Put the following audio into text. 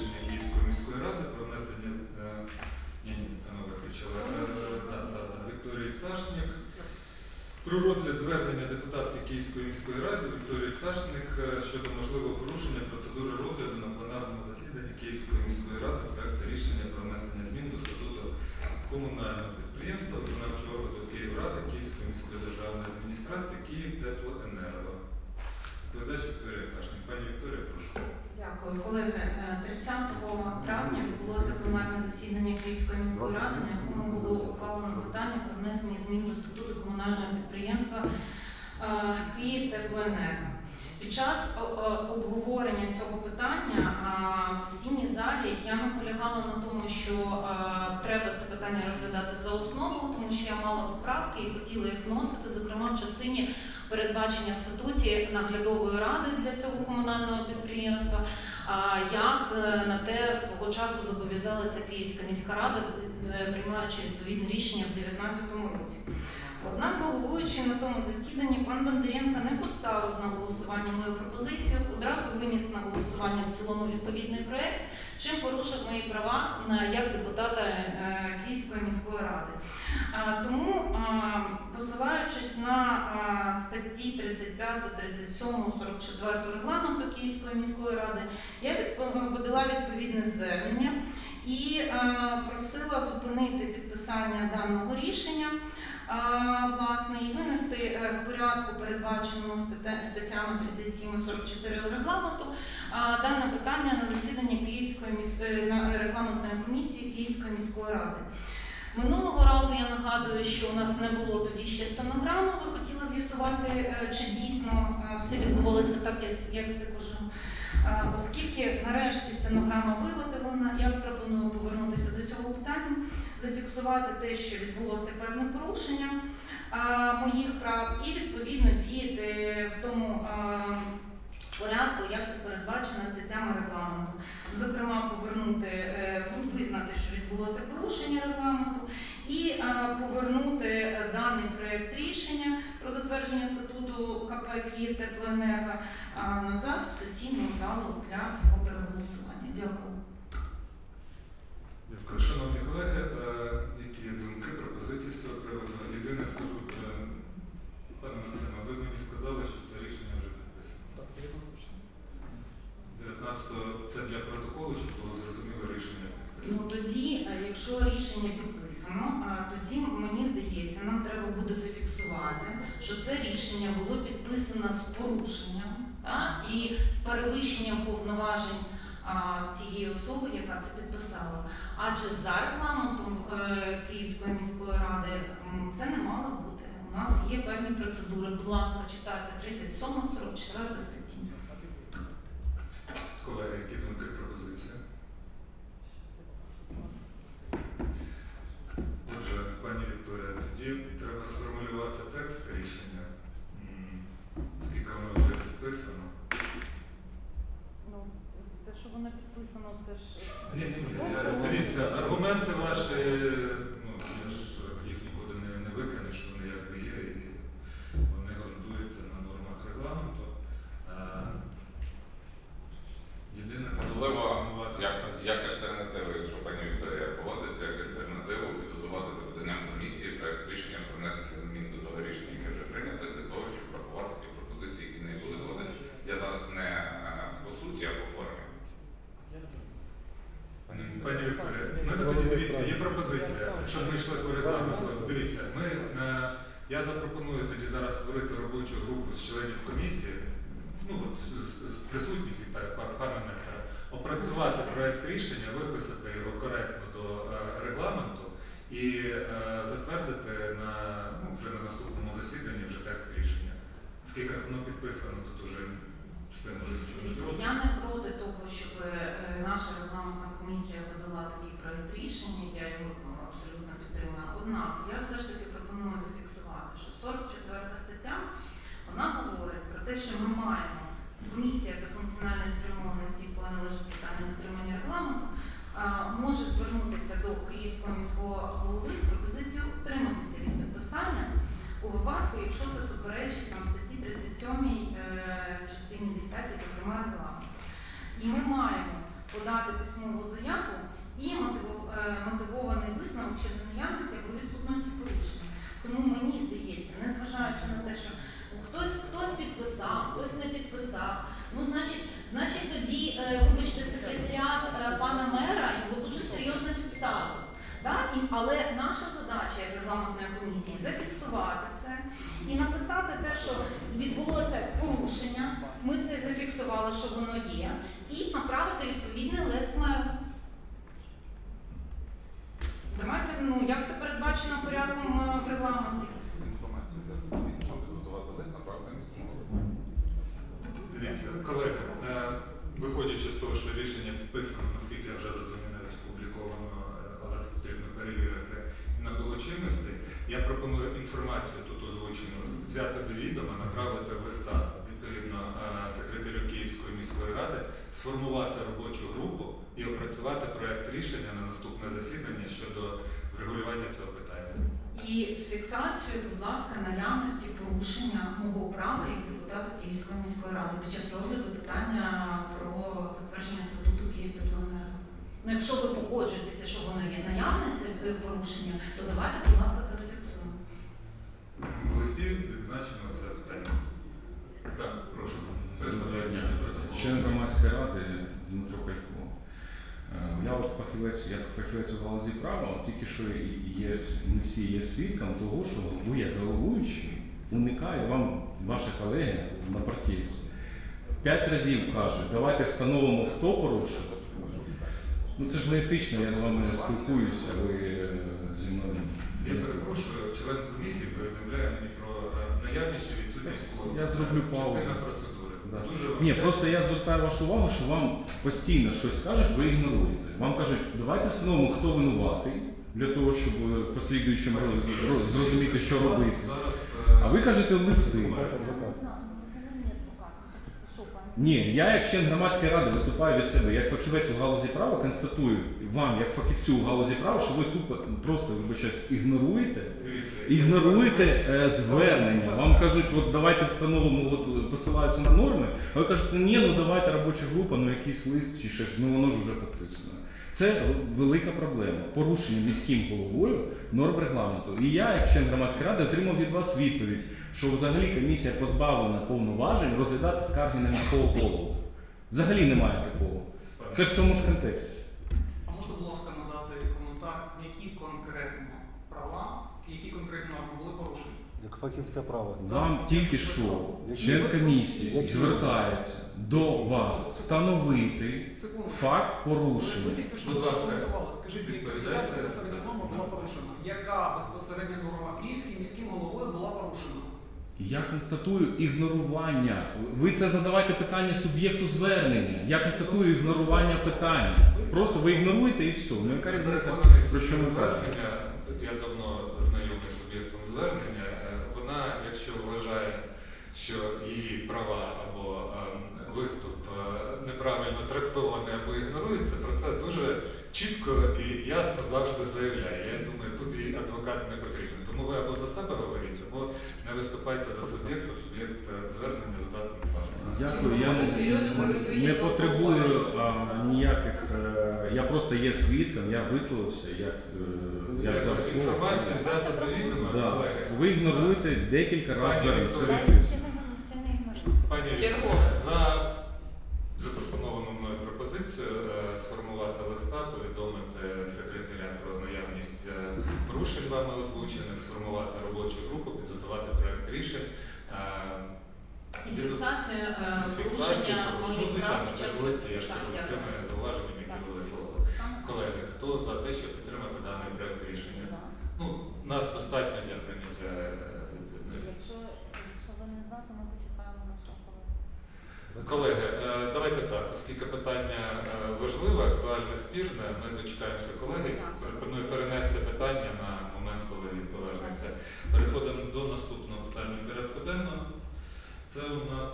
рішення Київської міської ради про внесення е, ні, ні, це ми виключили. Е, Вікторії Пташник. Про розгляд звернення депутатки Київської міської ради Вікторії Пташник е, щодо можливого порушення процедури розгляду на пленарному засіданні Київської міської ради проекту рішення про внесення змін до статуту комунального підприємства виконавчого органу Київради Київської міської державної адміністрації Київ Теплоенерго. Доповідач Вікторія Пташник. Пані Вікторія, прошу. Дякую, колеги. Е, 30 травня відбулося пленарне засідання Київської міської ради, на якому було ухвалено питання про внесення змін до статуту комунального підприємства е, Київ Теплоенерго. Під час о- о- обговорення цього питання в сесійній залі я наполягала на тому, що е, треба це питання розглядати за основу, тому що я мала поправки і хотіла їх вносити, зокрема в частині передбачення в статуті наглядової ради для цього комунального підприємства. Як е, на те свого часу зобов'язалася Київська міська рада, е, приймаючи відповідне рішення в 2019 році. Однак, головуючи на тому засіданні, пан Бондаренко не поставив на голосування мою пропозицію, одразу виніс на голосування в цілому відповідний проект, чим порушив мої права як депутата е, Київської міської ради. Тому, посилаючись на статті 35, 37, 44 регламенту Київської міської ради, я подала відповідне звернення і а, просила зупинити підписання даного рішення. а, Власне, і винести е, в порядку, передбаченому статтями 37 і 44 регламенту, дане питання на засідання Київської міської регламентної комісії Київської міської ради. Минулого разу я нагадую, що у нас не було тоді ще стенограми. Ви хотіли з'ясувати, е, чи дійсно е, все відбувалося так, як це кажу. Оскільки нарешті стенограма виготовлена, я пропоную повернутися до цього питання, зафіксувати те, що відбулося певне порушення моїх прав, і відповідно діяти в тому порядку, як це передбачено статтями регламенту. Зокрема, повернути, е, визнати, що відбулося порушення регламенту, і повернути даний проєкт рішення про затвердження статуту КП Київ Теплоенерго назад в сесійну залу для його переголосування. Дякую. Дякую. Шановні колеги, е, які є думки, пропозиції з цього приводу? Єдине скажу, е, пане Максиме, ви мені сказали, що це рішення вже підписано. 19-го це для протоколу, щоб було зрозуміло рішення Ну тоді, е, якщо рішення підписано, тоді мені здається, нам треба буде зафіксувати, що це рішення було підписано з порушенням та, і з перевищенням повноважень а, тієї особи, яка це підписала. Адже за регламентом е, Київської міської ради це не мало бути. У нас є певні процедури. Будь ласка, читайте 37 44 статті. Колеги, які думки, пропозиції? Отже, пані Вікторія, тоді треба сформулювати текст рішення, М, оскільки воно вже підписано. Ну, те, що воно підписано, це ж дивіться, аргументи ваші, ну, я ж їх нікуди не, не викинеш, вони якби є, і вони ґрунтуються на нормах регламенту. Е, Єдине, Можливо, формувати- як, як альтернативу, якщо пані Вікторія погодиться, як альтернативу підготувати за поданням комісії проект рішення про внесення змін до того рішення, яке вже прийнято, для того, щоб врахувати ті пропозиції, які не були подані. Я зараз не е, по суті, а по формі. Пані Пані Вікторія. Вікторія, в мене тоді дивіться, є щоб ми йшли по регламенту. Дивіться, ми, е, я запропоную тоді зараз створити робочу групу з членів комісії, ну от з, з присутніх так, па- пана Нестора, опрацювати проект рішення, виписати його коректно до е, регламенту і е, затвердити на ну, вже на наступному засіданні вже текст рішення. Оскільки воно підписано, тут уже з цим вже нічого не Дивіться, я не проти того, щоб е, наша регламентна комісія подала такий проект рішення, я його абсолютно підтримую. Однак я все ж таки пропоную зафіксувати, що 44 стаття вона говорить про те, що ми маємо комісія та функціональної спрямованості по належить питання дотримання регламенту. Може звернутися до Київського міського голови з пропозицією утриматися від підписання у випадку, якщо це суперечить там статті 37 е, частині 10, зокрема регламенту. І ми маємо подати письмову заяву і е, мотивований висновок щодо наявності або відсутності порушення. Тому мені здається, незважаючи на те, що хтось хтось підписав, хтось не підписав. Ну, значить, значить, тоді, е, вибачте, секретаріат е, пана мера його дуже серйозно підставив. Так? Але наша задача як регламентної комісії зафіксувати це і написати те, що відбулося порушення. Ми це зафіксували, що воно є, і направити відповідний лист меру. Давайте, ну як це передбачено порядком е, в регламенті. Інформацію за підготувати лист направити міському голові. Дивіться, колеги, е, виходячи з того, що рішення підписано, наскільки я вже розумію, навіть опубліковано, е, але це потрібно перевірити на чинності, я пропоную інформацію тут озвучену взяти до відома, направити листа міської ради, сформувати робочу групу і опрацювати проект рішення на наступне засідання щодо врегулювання цього питання. І з фіксацією, будь ласка, наявності порушення мого права як депутата Київської міської ради під час розгляду питання про затвердження статуту Київтеплоенерго. Ну, якщо ви погоджуєтеся, що воно є наявне, це е, порушення, то давайте, будь ласка, це зафіксуємо. В листі відзначено це питання. Так, прошу. Представляю Член громадської ради Дмитро Калько. Е, Я от фахівець, як фахівець у галузі права, тільки що є, не всі є свідком того, що ви як головуючий уникає вам ваші колеги на партійці. П'ять разів каже, давайте встановимо, хто порушив. Ну це ж не етично, я з вами не спілкуюся, ви е, зі мною. Я перепрошую, член комісії повідомляє мені про е, наявність чи відсутність кворуму. Я зроблю Це паузу. Частина процедури. Да. Дуже Ні, важливо. просто я звертаю вашу увагу, що вам постійно щось кажуть, ви ігноруєте. Вам кажуть, давайте встановимо, хто винуватий, для того, щоб е, році зрозуміти, що робити. Зараз, е, А ви кажете листи. Ні, я як член громадської ради виступаю від себе, як фахівець у галузі права, констатую вам, як фахівцю у галузі права, що ви тупо просто вибачаюсь, ігноруєте. Ігноруєте е, звернення. Вам кажуть, от давайте встановимо, от посилаються на норми, а ви кажете, ні, ну давайте робоча група, ну якийсь лист чи щось, ну воно ж вже підписано. Це велика проблема. Порушення міським головою норм регламенту. І я, як член громадської ради, отримав від вас відповідь, що взагалі комісія позбавлена повноважень розглядати скарги на міського голову. Взагалі немає такого. Це в цьому ж контексті. А можна, будь ласка, надати коментар, які конкретно права, які конкретно норми були порушені? Як фахівця права. Вам тільки що член комісії звертається до вас встановити факт порушення. тільки що Будь ласка. Скажіть, відповідайте. яка безпосередня норма була порушена? Яка безпосередня норма Київським міським головою була порушена? Я констатую ігнорування. Ви це задавайте питання суб'єкту звернення. Я констатую ігнорування питання. Просто ви ігноруєте і все. Ну яка різниця, про що ми кажемо? Я давно знайомий з суб'єктом звернення. Е, Вона, якщо вважає, що її права або ем, виступ е, неправильно трактований або ігнорується, про це дуже чітко і ясно завжди заявляє. Я думаю, тут і адвокат не потрібен. Тому ви або за себе говоріть, або не виступайте за суб'єкта, суб'єкт е, звернення здатний сам. Дякую. Я не, не потребую а, ніяких. е, я просто є свідком, я висловився, як я ж взяв слово. Інформацію взяти до відома, Да. колеги. Ви ігноруєте декілька разів Пані Чергове. За запропоновану мною пропозицію е, сформувати листа, повідомити секретаря про наявність е, порушень вами озвучених, сформувати робочу групу, підготувати проект рішень. е, І з фіксацією порушення. Ну, моїх прав звичайно, під це час листі, я ж кажу, з тими зауваженнями, які ви висловили. Колеги, хто за те, щоб підтримати даний проект рішення? Ну, нас достатньо для прийняття. Якщо, ви не за, то Колеги, е, давайте так, оскільки питання е, важливе, актуальне, спірне, ми дочекаємося колеги. Пропоную перенести питання на момент, коли він повернеться. Переходимо до наступного питання порядку денного. Це у нас